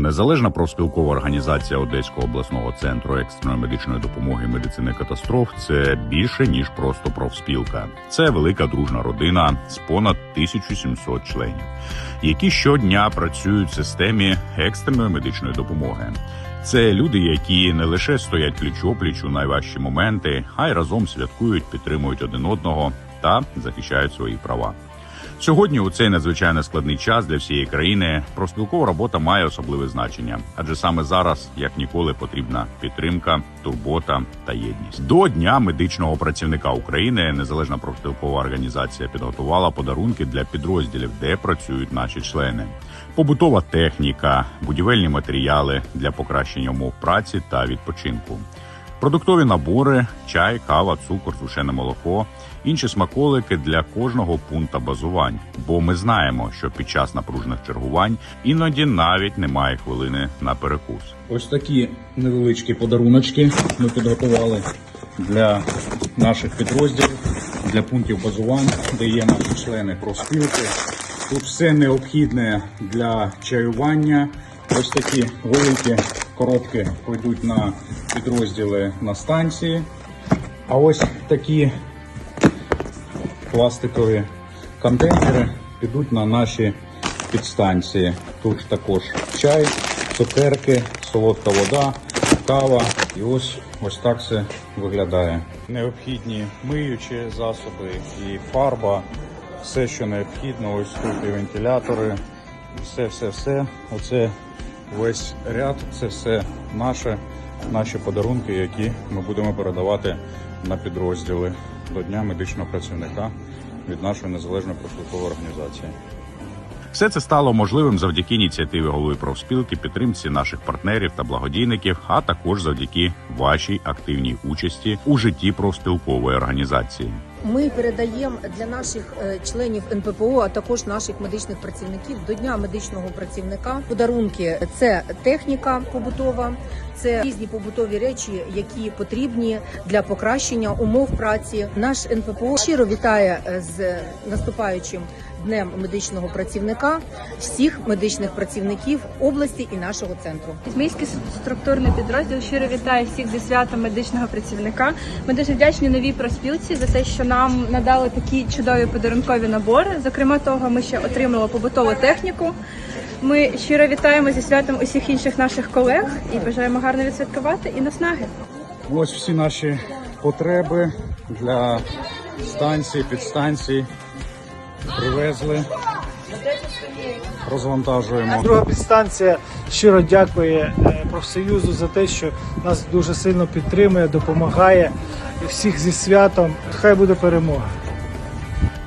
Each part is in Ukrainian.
Незалежна профспілкова організація Одеського обласного центру екстреної медичної допомоги і медицини катастроф це більше ніж просто профспілка. Це велика дружна родина з понад 1700 членів, які щодня працюють в системі екстреної медичної допомоги. Це люди, які не лише стоять пліч опліч у найважчі моменти, а й разом святкують, підтримують один одного та захищають свої права. Сьогодні у цей надзвичайно складний час для всієї країни профспілкова робота має особливе значення, адже саме зараз, як ніколи, потрібна підтримка, турбота та єдність. До дня медичного працівника України незалежна профспілкова організація підготувала подарунки для підрозділів, де працюють наші члени. Побутова техніка, будівельні матеріали для покращення умов праці та відпочинку. Продуктові набори, чай, кава, цукор, сушене молоко, інші смаколики для кожного пункта базувань. Бо ми знаємо, що під час напружених чергувань іноді навіть немає хвилини на перекус. Ось такі невеличкі подаруночки ми підготували для наших підрозділів, для пунктів базувань, де є наші члени профспілки. Тут все необхідне для чаювання. Ось такі великі коробки пойдуть на підрозділи на станції. А ось такі пластикові контейнери підуть на наші підстанції. Тут також чай, цукерки, солодка вода, кава. І ось ось так все виглядає. Необхідні миючі засоби і фарба, все, що необхідно. Ось тут і вентилятори, все, все, все. Оце весь ряд, це все наше, наші подарунки, які ми будемо передавати на підрозділи до Дня медичного працівника від нашої незалежної профспілкової організації. Все це стало можливим завдяки ініціативі голови профспілки, підтримці наших партнерів та благодійників, а також завдяки вашій активній участі у житті профспілкової організації. Ми передаємо для наших е, членів НППО, а також наших медичних працівників до дня медичного працівника подарунки. Це техніка побутова, це різні побутові речі, які потрібні для покращення умов праці. Наш НППО щиро вітає е, з наступаючим днем медичного працівника всіх медичних працівників області і нашого центру. Ізмейський структурний підрозділ щиро вітає всіх зі святом медичного працівника. Ми дуже вдячні новій проспілці за те, що нам надали такі чудові подарункові набори. Зокрема, того ми ще отримали побутову техніку. Ми щиро вітаємо зі святом усіх інших наших колег і бажаємо гарно відсвяткувати і наснаги. Ось всі наші потреби для станції, підстанцій привезли. Розвантажуємо. Друга підстанція щиро дякує е, профсоюзу за те, що нас дуже сильно підтримує, допомагає. Всіх зі святом. Хай буде перемога.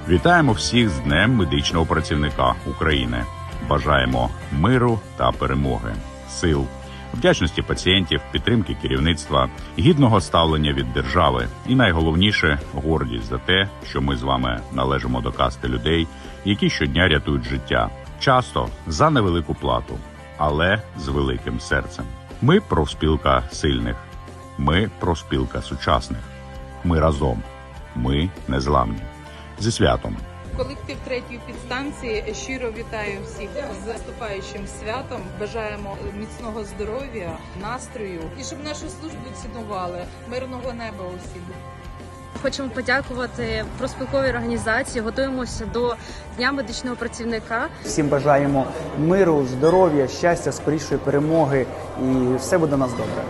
Вітаємо всіх з Днем медичного працівника України. Бажаємо миру та перемоги, сил, вдячності пацієнтів, підтримки керівництва, гідного ставлення від держави і найголовніше гордість за те, що ми з вами належимо до касти людей, які щодня рятують життя, часто за невелику плату, але з великим серцем. Ми профспілка сильних, ми профспілка сучасних. Ми разом, ми незламні. Зі святом. Колектив третьої підстанції щиро вітаю всіх з наступаючим святом. Бажаємо міцного здоров'я, настрою і щоб нашу службу цінували. Мирного неба усім. Хочемо подякувати профспілковій організації. Готуємося до дня медичного працівника. Всім бажаємо миру, здоров'я, щастя, скорішої перемоги, і все буде у нас добре.